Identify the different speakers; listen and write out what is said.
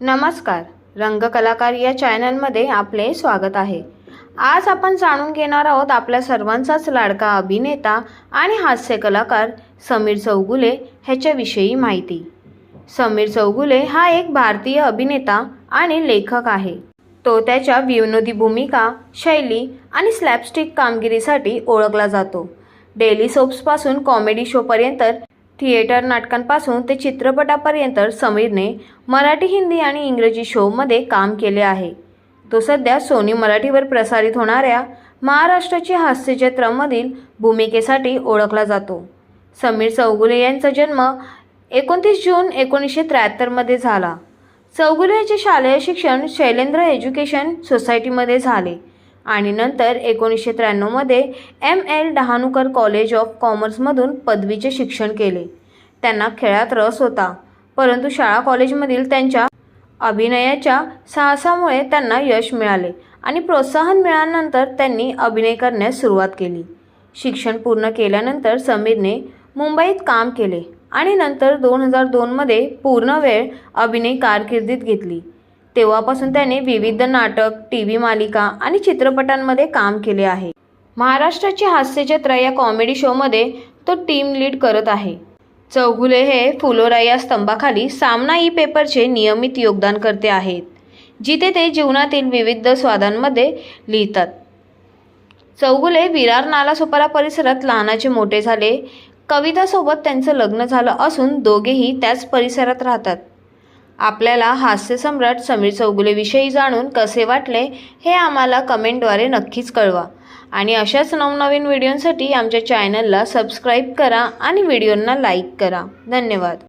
Speaker 1: नमस्कार. रंगकलाकार या चॅनलमध्ये आपले स्वागत आहे. आज आपण जाणून घेणार आहोत आपल्या सर्वांचाच लाडका अभिनेता आणि हास्य कलाकार समीर चौगुले ह्याच्याविषयी माहिती. समीर चौगुले हा एक भारतीय अभिनेता आणि लेखक आहे. तो त्याच्या विनोदी भूमिका शैली आणि स्लॅपस्टिक कामगिरीसाठी ओळखला जातो. डेली सोप्सपासून कॉमेडी शोपर्यंत थिएटर नाटकांपासून ते चित्रपटापर्यंत समीरने मराठी हिंदी आणि इंग्रजी शोमध्ये काम केले आहे. तो सध्या सोनी मराठीवर प्रसारित होणाऱ्या महाराष्ट्राची हास्यचित्रामधील भूमिकेसाठी ओळखला जातो. समीर चौगुले यांचा जन्म एकोणतीस जून एकोणीसशे त्र्याहत्तरमध्ये झाला. चौगुले यांचे शालेय शिक्षण शैलेंद्र एज्युकेशन सोसायटीमध्ये झाले. आणि नंतर एकोणीसशे त्र्याण्णवमध्ये M L Dahanukar college of कॉमर्समधून पदवीचे शिक्षण केले. त्यांना खेळात रस होता परंतु शाळा कॉलेजमधील त्यांच्या अभिनयाच्या साहसामुळे त्यांना यश मिळाले आणि प्रोत्साहन मिळाल्यानंतर त्यांनी अभिनय करण्यास सुरुवात केली. शिक्षण पूर्ण केल्यानंतर समीरने मुंबईत काम केले आणि नंतर दोन हजार दोनमध्ये पूर्ण वेळ अभिनय कारकिर्दीत घेतली. तेव्हापासून त्याने विविध नाटक टी व्ही मालिका आणि चित्रपटांमध्ये काम केले आहे. महाराष्ट्राची हास्यचित्र या कॉमेडी शोमध्ये तो टीम लीड करत आहे. चौगुले हे फुलोरा या स्तंभाखाली सामना ई पेपरचे नियमित योगदान करते आहेत जिथे ते जीवनातील विविध स्वादांमध्ये लिहितात. चौगुले विरार नालासोपारा परिसरात लहानाचे मोठे झाले. कवितासोबत त्यांचं लग्न झालं असून दोघेही त्याच परिसरात राहतात. आपल्याला हास्यसम्राट समीर चौगुलेविषयी जाणून कसे वाटले हे आम्हाला कमेंटद्वारे नक्कीच कळवा. आणि अशाच नवनवीन व्हिडिओंसाठी आमच्या चॅनलला सबस्क्राईब करा आणि व्हिडिओंना लाईक करा. धन्यवाद.